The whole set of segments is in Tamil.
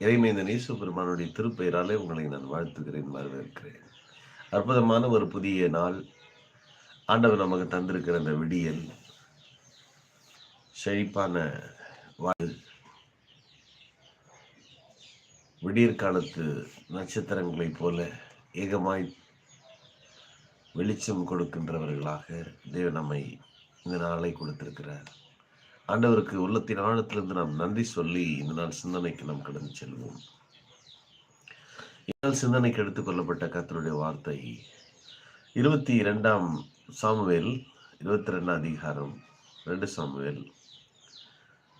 இறைமைந்த நேசு பெருமானுடைய திருப்பெயராலே உங்களை நான் வாழ்த்துகிறேன் வரவேற்கிறேன். அற்புதமான ஒரு புதிய நாள் ஆண்டவர் நமக்கு தந்திருக்கிற அந்த விடியல் செழிப்பான வாழ் விடியற் காலத்து நட்சத்திரங்களைப் போல ஏகமாய் வெளிச்சம் கொடுக்கின்றவர்களாக தேவன் நம்மை இந்த நாளை கொடுத்திருக்கிறார். ஆண்டவருக்கு உள்ளத்தின் ஆழத்திலிருந்து நாம் நன்றி சொல்லி இந்த நாள் சிந்தனைக்கு நாம் கடந்து செல்வோம். இந்நாள் சிந்தனைக்கு எடுத்துக் கொள்ளப்பட்ட கத்தருடைய வார்த்தை இருபத்தி இரண்டாம் சாமுவேல் இருபத்தி ரெண்டாம் அதிகாரம் ரெண்டு சாமுவேல்.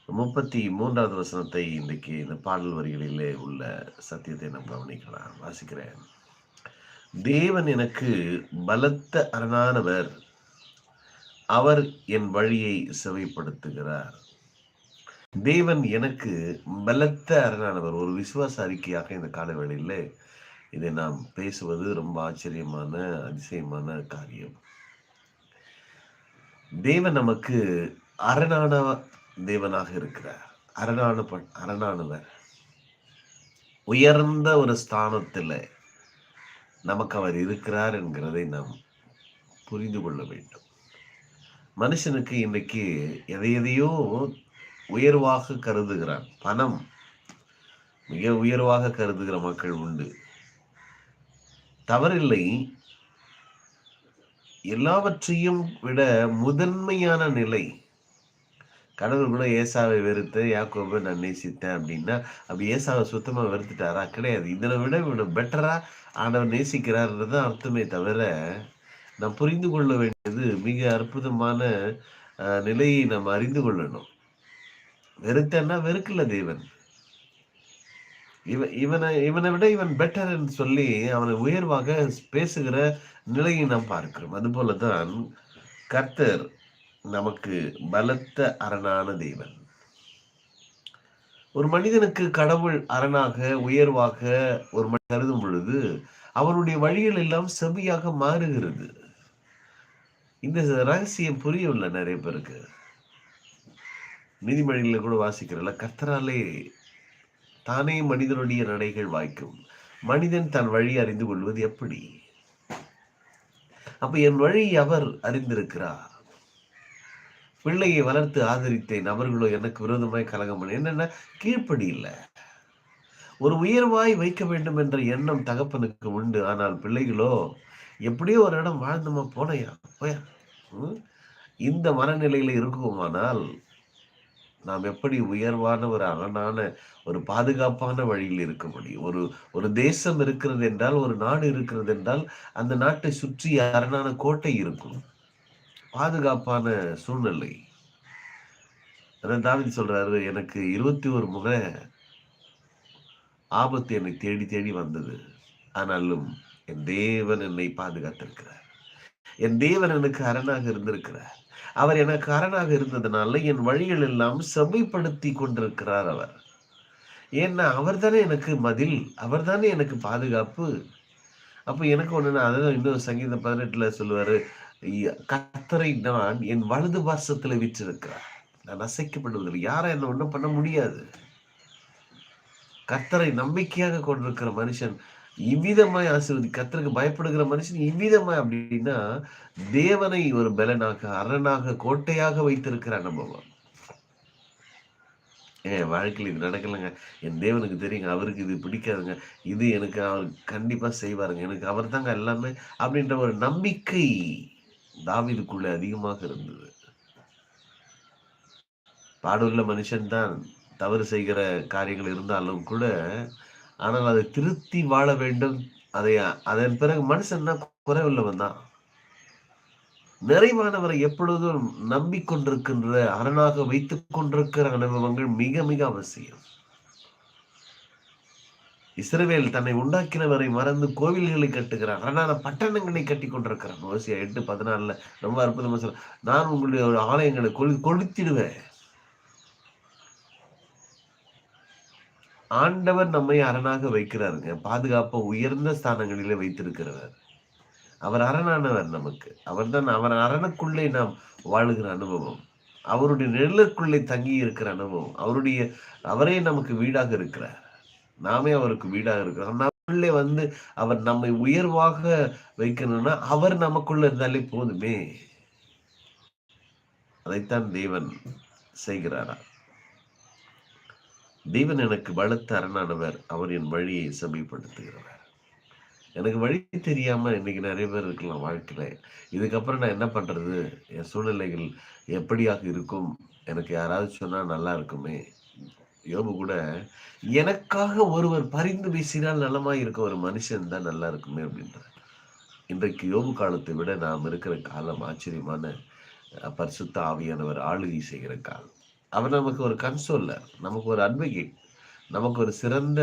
முப்பத்தி மூன்றாவது வசனத்தை இன்றைக்கு இந்த பாடல் வரிகளிலே உள்ள சத்தியத்தை நாம் கவனிக்கலாம். வாசிக்கிறேன். தேவன் எனக்கு பலத்த அரணானவர். அவர் என் வழியை செவைப்படுத்துகிறார். தேவன் எனக்கு பலத்த அரணானவர் ஒரு விசுவாச அறிக்கையாக இந்த காலவேளையில் இதை நாம் பேசுவது ரொம்ப ஆச்சரியமான அதிசயமான காரியம். தேவன் நமக்கு அரணான தேவனாக இருக்கிறார். அரணான அரணானவர். உயர்ந்த ஒரு ஸ்தானத்தில் நமக்கு அவர் இருக்கிறார் என்கிறதை நாம் புரிந்து கொள்ள வேண்டும். மனுஷனுக்கு இன்றைக்கு எதை எதையோ உயர்வாக கருதுகிறான் பணம் மிக உயர்வாக கருதுகிற மக்கள் உண்டு. தவறில்லை. எல்லாவற்றையும் விட முதன்மையான நிலை கடவுள் கூட ஏசாவை வெறுத்து யாக்கோபை நான் நேசித்தேன் அப்படின்னா அப்படி ஏசாவை சுத்தமாக வெறுத்துட்டாரா? கிடையாது. இதனை விட இவனை பெட்டரா ஆண்டவர் நேசிக்கிறார்ன்றது அர்த்தமே தவிர நாம் புரிந்து கொள்ள வேண்டியது மிக அற்புதமான நிலையை நாம் அறிந்து கொள்ளணும். வெறுத்தன்னா வெறுக்கல தேவன். இவன் இவனை இவனை விட இவன் பெட்டர் என்று சொல்லி அவனை உயர்வாக பேசுகிற நிலையை நாம் பார்க்கிறோம். அது போலதான் கர்த்தர் நமக்கு பலத்த அரணான தேவன். ஒரு மனிதனுக்கு கடவுள் அரணாக உயர்வாக ஒரு மனிதன் கருதும் பொழுது அவனுடைய வழிகள் எல்லாம் செவியாக மாறுகிறது. இந்த ரகசியம் புரியவில்லை நிறைய பேருக்கு. நீதிமொழிகளில் கூட வாசிக்கிறல்ல கர்த்தராலே தானே மனிதனுடைய நடைகள் வாய்க்கும். மனிதன் தன் வழி அறிந்து கொள்வது எப்படி? அப்ப என் வழி அவர் அறிந்திருக்கிறார். பிள்ளையை வளர்த்து ஆதரித்தேன் அவர்களோ எனக்கு விரோதமாய் கலகம் பண்ண என்னன்னா? கீழ்ப்படி இல்லை. ஒரு உயர்வாய் வைக்க வேண்டும் என்ற எண்ணம் தகப்பனுக்கு உண்டு. ஆனால் பிள்ளைகளோ எப்படியோ ஒரு இடம் வாழ்ந்தோமா போனையா? போயா? இந்த மனநிலையில இருக்குமானால் நாம் எப்படி உயர்வான ஒரு அரணான ஒரு பாதுகாப்பான வழியில் இருக்க முடியும்? ஒரு ஒரு தேசம் இருக்கிறது என்றால் ஒரு நாடு இருக்கிறது என்றால் அந்த நாட்டை சுற்றி அரணான கோட்டை இருக்கும்? பாதுகாப்பான சூழ்நிலை. அதான் தாவிதி சொல்றாரு எனக்கு இருபத்தி ஒரு முறை ஆபத்து என்னை தேடி தேடி வந்தது. ஆனாலும் என் தேவன் என்னை பாதுகாத்திருக்கிறார். என் தேவன் எனக்கு அரணாக இருந்திருக்கிறார். அவர் எனக்கு அரணாக இருந்ததுனால என் வழிகள் எல்லாம் செம்மைப்படுத்தி கொண்டிருக்கிறார் அவர். ஏன்னா அவர் தானே எனக்கு மதில் அவர் தானே எனக்கு பாதுகாப்பு. அப்போ எனக்கு ஒண்ணு அதான் இன்னும் சங்கீதம் பதினெட்டுல சொல்லுவாரு கத்தரை நான் என் வலது பாசத்தில் விற்றிருக்கிறார். நான் அசைக்கப்படுவதில்லை. யாரும் என்ன ஒன்றும் பண்ண முடியாது. கத்தரை நம்பிக்கையாக கொண்டிருக்கிற மனுஷன் இவ்விதமாய் ஆசீர்வதி கத்தருக்கு பயப்படுகிற மனுஷன் இவ்விதமாய் அப்படின்னா தேவனை ஒரு பலனாக அரணாக கோட்டையாக வைத்திருக்கிற அனுபவம் ஏன் வாழ்க்கையில் இது நடக்கலைங்க. என் தேவனுக்கு தெரியுங்க அவருக்கு இது பிடிக்காதுங்க. இது எனக்கு அவர் கண்டிப்பா செய்வாருங்க. எனக்கு அவர் தாங்க எல்லாமே அப்படின்ற ஒரு நம்பிக்கை தாவிதுக்குள்ள அதிகமாக இருந்தது. பாடுள்ள மனுஷன்தான் தவறு செய்கிற காரியங்கள் இருந்தாலும் கூட ஆனால் அதை திருத்தி வாழ வேண்டும். அதை அதன் பிறகு மனுஷன் குறைவுள்ளவன் தான் நிறைவானவரை எப்பொழுதும் நம்பிக்கொண்டிருக்கின்ற அரணாக வைத்துக் கொண்டிருக்கிற அனுபவங்கள் மிக மிக அவசியம். இஸ்ரவேல் தன்னை உண்டாக்கினவரை மறந்து கோவில்களை கட்டுகிறார் அரணான பட்டணங்களை கட்டி கொண்டிருக்கிறார் மோசியா எட்டு பதினாலுல ரொம்ப அற்புதமா சொல்ல நான் உங்களுடைய ஒரு ஆலயங்களை கொளு கொளுத்திடுவேன். ஆண்டவர் நம்மை அரணாக வைக்கிறாருங்க. பாதுகாப்பை உயர்ந்த ஸ்தானங்களில வைத்திருக்கிறவர். அவர் அரணானவர் நமக்கு. அவர் தான் அவர் அரணுக்குள்ளே நாம் வாழுகிற அனுபவம். அவருடைய நிழலுக்குள்ளே தங்கி இருக்கிற அனுபவம். அவருடைய அவரே நமக்கு வீடாக இருக்கிறார். நாமே அவருக்கு வீடாக இருக்கிறோம். நம்மளே வந்து அவர் நம்மை உயர்வாக வைக்கணும்னா அவர் நமக்குள்ள இருந்தாலே போதுமே. அதைத்தான் தேவன் செய்கிறாரா? தேவன் எனக்கு பலத்த அரணானவர் அவர் என் வழியை சமீபடுத்துகிறவர் எனக்கு வழி தெரியாம இன்னைக்கு நிறைய பேர் இருக்கலாம் வாழ்க்கையில. இதுக்கப்புறம் நான் என்ன பண்றது? என் சூழ்நிலைகள் எப்படியாக இருக்கும்? எனக்கு யாராவது சொன்னா நல்லா இருக்குமே? யோபு கூட எனக்காக ஒருவர் பரிந்து பேசினால் நலமா இருக்க ஒரு மனுஷன் தான் நல்லா இருக்குமே? அப்படின்ற இன்றைக்கு யோபு காலத்தை விட நாம் இருக்கிற காலம் ஆச்சரியமான பரிசுத்த ஆவியானவர் ஆளுகை செய்கிற காலம். அவர் நமக்கு ஒரு கன்சோலர் நமக்கு ஒரு அட்வொகேட் நமக்கு ஒரு சிறந்த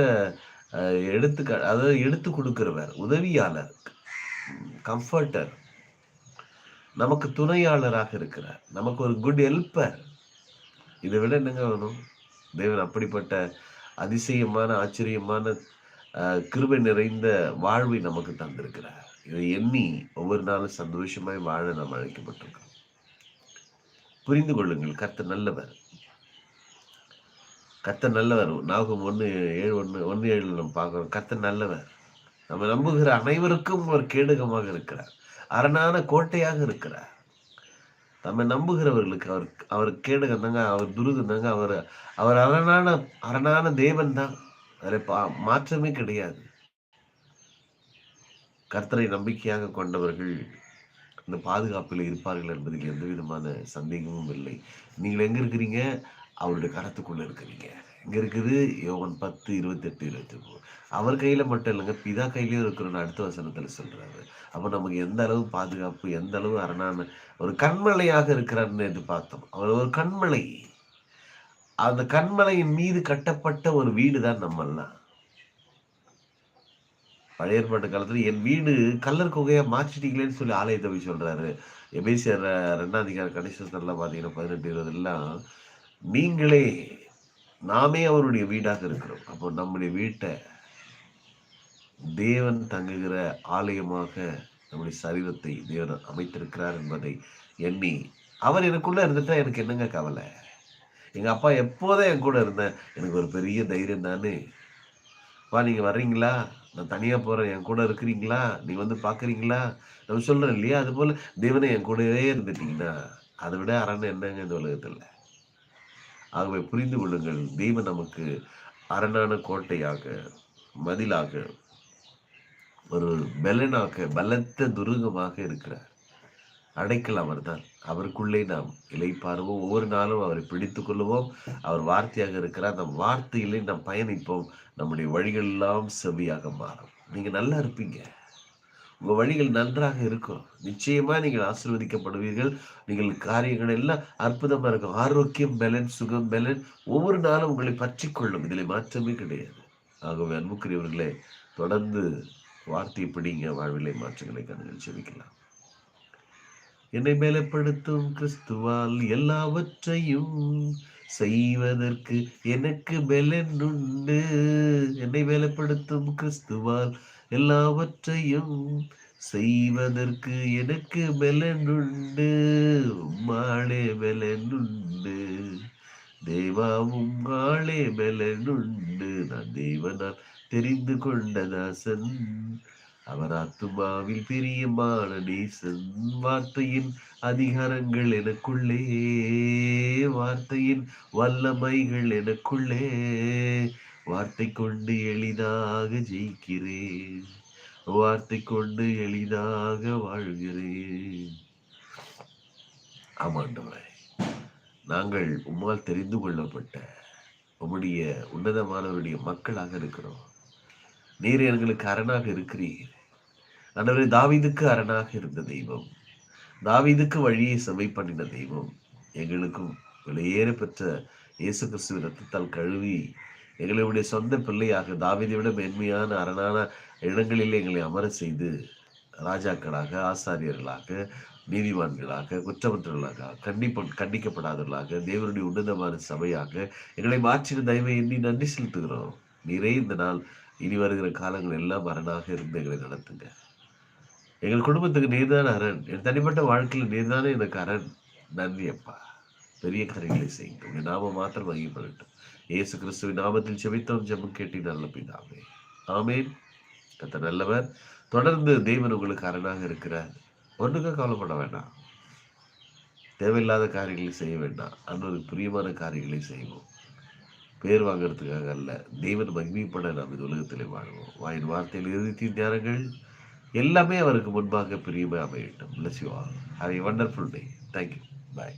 எடுத்துக்க அதாவது எடுத்து கொடுக்கிறவர் உதவியாளர் கம்ஃபர்டர் நமக்கு துணையாளராக இருக்கிறார். நமக்கு ஒரு குட் ஹெல்ப்பர் இதை விட என்னங்க வேணும்? தேவன் அப்படிப்பட்ட அதிசயமான ஆச்சரியமான கிருபை நிறைந்த வாழ்வை நமக்கு தந்திருக்கிறார். இதை எண்ணி ஒவ்வொரு நாளும் சந்தோஷமாய் வாழ நாம் அழைக்கப்பட்டிருக்கோம் புரிந்து கொள்ளுங்கள் கர்த்த நல்லவர். கத்த நல்லவர். நாகம் ஒன்று ஏழு ஒன்று ஒன்று ஏழு நம்ம பார்க்குறோம். கத்த நல்லவர். நம்ம நம்புகிற அனைவருக்கும் ஒரு கேடுகமாக இருக்கிறார். அரணான கோட்டையாக இருக்கிறார். நம்ம நம்புகிறவர்களுக்கு அவர் அவர் கேடுகம் தாங்க அவர் துருகம் தாங்க அவர் அவர் அரணான அரணான தேவன் தான். அதில் பா மாற்றமே கிடையாது. கர்த்தரை நம்பிக்கையாக கொண்டவர்கள் இந்த பாதுகாப்பில் இருப்பார்கள் என்பதில் எந்த விதமான சந்தேகமும் இல்லை. நீங்கள் எங்க இருக்கிறீங்க? அவருடைய கரத்துக்குள்ளே இருக்கிறீங்க இங்கே இருக்குது யோகன் பத்து இருபத்தெட்டு இருபத்தி மூணு அவர் கையில் மட்டும் இல்லைங்க பிதா கையிலையும் இருக்கிறோன்னு அடுத்த வசனத்தில் சொல்கிறாரு அப்போ நமக்கு எந்த அளவு பாதுகாப்பு எந்த அளவு அரணான ஒரு கண்மலையாக என்று பார்த்தோம்? அவர் ஒரு கண்மலை. அந்த கண்மலையின் மீது கட்டப்பட்ட ஒரு வீடு தான் நம்மெல்லாம். பழைய ஏற்பாட்டு காலத்தில் என் வீடு கல்லர் குகையாக மாற்றிட்டீங்களேன்னு சொல்லி ஆலயத்தை போய் சொல்கிறாரு எபேசியர் ரெண்டாம் அதிகார கணிசத்துல பார்த்தீங்கன்னா பதினெட்டு இருபதெல்லாம் நீங்களே நாமே அவருடைய வீடாக இருக்கிறோம். அப்போ நம்முடைய வீட்டை தேவன் தங்குகிற ஆலயமாக நம்முடைய சரீரத்தை தேவன் அமைத்திருக்கிறார் என்பதை எண்ணி அவர் எனக்குள்ள இருந்துட்டா எனக்கு என்னங்க கவலை? எங்க அப்பா எப்போதான் என் கூட இருந்தேன் எனக்கு ஒரு பெரிய தைரியம் தானே? வா நீங்க வர்றீங்களா? நான் தனியா போறேன். என் கூட இருக்கிறீங்களா? நீ வந்து பாக்குறீங்களா? நம்ம சொல்கிறேன் இல்லையா? அது போல தேவனை என் கூடவே இருந்துட்டீங்கன்னா அதை விட அரண் என்னங்க இந்த உலகத்துல? ஆகவே புரிந்து கொள்ளுங்கள். தெய்வம் நமக்கு அரணான கோட்டையாக மதிலாக ஒரு பலனாக பலத்த துருகமாக இருக்கிறார். அடைக்கல் அவர்தான். அவருக்குள்ளே நாம் இலைப்பாருவோம் ஒவ்வொரு நாளும் அவரை பிடித்து கொள்ளுவோம். அவர் வார்த்தையாக இருக்கிறார். நம் வார்த்தையிலே நாம் பயணிப்போம். நம்முடைய வழிகள் எல்லாம் செவியாக மாறும். நீங்கள் நல்லா இருப்பீங்க. உங்க வழிகள் நன்றாக இருக்கும். நிச்சயமா நீங்கள் ஆசிர்வதிக்கப்படுவீர்கள். நீங்கள் காரியங்கள் எல்லாம் அற்புதமா இருக்கும். ஆரோக்கியம் பலன் சுகம் பலன் ஒவ்வொரு நாளும் உங்களை பற்றி கொள்ளும். இதில் மாற்றமே கிடையாது. ஆகவே அன்புக்குரியவர்களே தொடர்ந்து வார்த்தை பிடிங்க வாழ்விலை மாற்றங்களை கண்கள் செவிக்கலாம் என்னை மேலப்படுத்தும் கிறிஸ்துவால் எல்லாவற்றையும் செய்வதற்கு எனக்கு பெலன் உண்டு. என்னை மேலப்படுத்தும் கிறிஸ்துவால் எல்லாவற்றையும் செய்வதற்கு எனக்கு பெலனுண்டு உம்மாளே பெலனுண்டு. தேவாவும் ஆளே பெலனுண்டு. நான் தேவனால் தெரிந்து கொண்ட தாசன் அவர் ஆத்துமாவில் பிரியமான நேசன். வார்த்தையின் அதிகாரங்கள் எனக்குள்ளே வார்த்தையின் வல்லமைகள் எனக்குள்ளே வார்த்தை கொண்டு எளிதாக ஜெயிக்கிறேன். வார்த்தை கொண்டு எளிதாக வாழ்கிறேன். ஆமாண்டவரே நாங்கள் உம்மால் தெரிந்து கொள்ளப்பட்ட உம்முடைய உன்னதமானவருடைய மக்களாக இருக்கிறோம். நீர் எங்களுக்கு அரணாக இருக்கிறீர். ஆண்டவரே தாவிதுக்கு அரணாக இருந்த தெய்வம் தாவிதுக்கு வழியை சபை பண்ணின தெய்வம் எங்களுக்கும் விலையேற பெற்ற இயேசு கிறிஸ்துவ ரத்தத்தால் கழுவி எங்களுடைய சொந்த பிள்ளையாக தாவிதை விட மேன்மையான அரணான இடங்களில் எங்களை அமர செய்து ராஜாக்களாக ஆசாரியர்களாக நீதிவான்களாக குற்றமற்றவர்களாக கண்டிப்ப கண்டிக்கப்படாதவர்களாக தேவனுடைய உன்னதமான சபையாக எங்களை மாற்றின தயவை எண்ணி நன்றி செலுத்துகிறோம். நீரே இந்த நாள் இனி வருகிற காலங்கள் எல்லாம் அரணாக இருந்து எங்களை நடத்துங்க. எங்கள் குடும்பத்துக்கு நீர்தான அரண். என் தனிப்பட்ட வாழ்க்கையில் நீர்தானே எனக்கு அரண். நன்றி அப்பா. பெரிய காரியங்களை செய்யுங்க உங்கள் நாம மாத்திரம் வகிப்படட்டும் இயேசு கிறிஸ்துவின் நாமத்தில் செவித்தோம் ஜெபம் கேட்டி நல்ல பிதாவே. ஆமேன். கத்த நல்லவர். தொடர்ந்து தேவன் உங்களுக்கு அரணாக இருக்கிறார். ஒன்றுக்க கவலைப்பட வேண்டாம். தேவையில்லாத காரியங்களை செய்ய வேண்டாம். அன்னொரு பிரியமான காரியங்களை செய்வோம். பேர் வாங்கிறதுக்காக அல்ல தேவன் மகிமைப்பட நாம் இந்த உலகத்திலே வாழ்வோம். வாயின் வார்த்தையில் இறுதி நேரங்கள் எல்லாமே அவருக்கு முன்பாக பிரியமே அமையட்டும். Bless you have a wonderful day thank you bye